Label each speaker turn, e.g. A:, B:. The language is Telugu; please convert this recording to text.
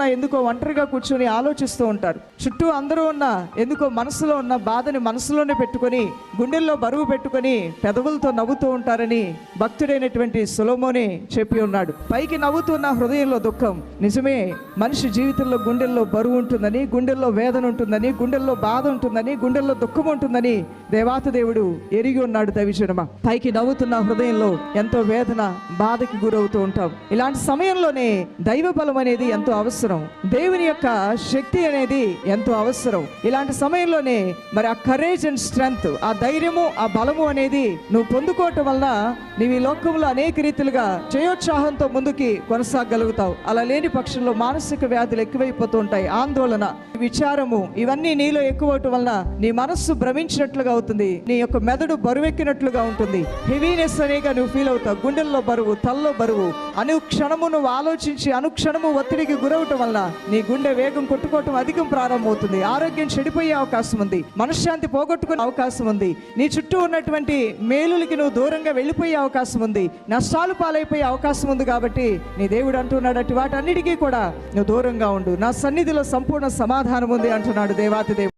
A: ఉన్నా ఎందుకో ఒంటరిగా కూర్చొని ఆలోచిస్తూ ఉంటారు. చుట్టూ అందరూ ఉన్నా ఎందుకో మనసులో ఉన్న బాధని మనసులోనే పెట్టుకొని గుండెల్లో బరువు పెట్టుకొని పెదవులతో నవ్వుతూ ఉంటారని భక్తుడైనటువంటి సులోమోనే చెప్పి ఉన్నాడు. పైకి నవ్వుతున్న హృదయంలో దుఃఖం. నిజమే మనిషి జీవితంలో గుండెల్లో బరువు ఉంటుందని గుండెల్లో వేదన ఉంటుందని గుండెల్లో బాధ ఉంటుందని గుండెల్లో దుఃఖం ఉంటుందని దేవాత దేవుడు ఎరిగి ఉన్నాడు దవిజనమ. పైకి నవ్వుతున్న హృదయంలో ఎంతో వేదన బాధకి గురవుతూ ఉంటాం. ఇలాంటి సమయంలోనే దైవ బలం అనేది ఎంతో అవసరం. దేవుని యొక్క శక్తి అనేది ఎంతో అవసరం. ఇలాంటి సమయంలోనే మరి ఆ కరేజ్ అండ్ స్ట్రెంగ్త్ ఆ ధైర్యము ఆ బలము అనేది నువ్వు పొందుకోవటం వలన నీవు ఈ లోకంలో అనేక రీతిలుగా జయోత్సాహంతో ముందుకి కొనసాగలుగుతావు. అలా లేని పక్షంలో మానసిక వ్యాధులు ఎక్కువైపోతూ ఉంటాయి. ఆందోళన విచారము ఇవన్నీ నీలో ఎక్కువ అవటం వలన నీ మనస్సు భ్రమించినట్లుగా అవుతుంది. నీ యొక్క మెదడు బరువెక్కినట్లుగా ఉంటుంది. హెవీనెస్ అనేగా నువ్వు ఫీల్ అవుతావు. గుండెల్లో బరువు తల్లో బరువు అనుక్షణము నువ్వు ఆలోచించి అనుక్షణము ఒత్తిడికి గురవటం వల్ల నీ గుండె వేగం కొట్టుకోవటం అధికం ప్రారంభమవుతుంది. ఆరోగ్యం చెడిపోయే అవకాశం ఉంది. మనశ్శాంతి పోగొట్టుకునే అవకాశం ఉంది. నీ చుట్టూ ఉన్నటువంటి మేలులకి నువ్వు దూరంగా వెళ్ళిపోయే అవకాశం ఉంది. నష్టాలు పాలైపోయే అవకాశం ఉంది కాబట్టి నీ దేవుడు అంటున్నాడు అటు వాటన్నిటికీ కూడా నువ్వు దూరంగా ఉండు. నా సన్నిధిలో సంపూర్ణ సమాధానం ఉంది అంటున్నాడు దేవాతి దేవుడు.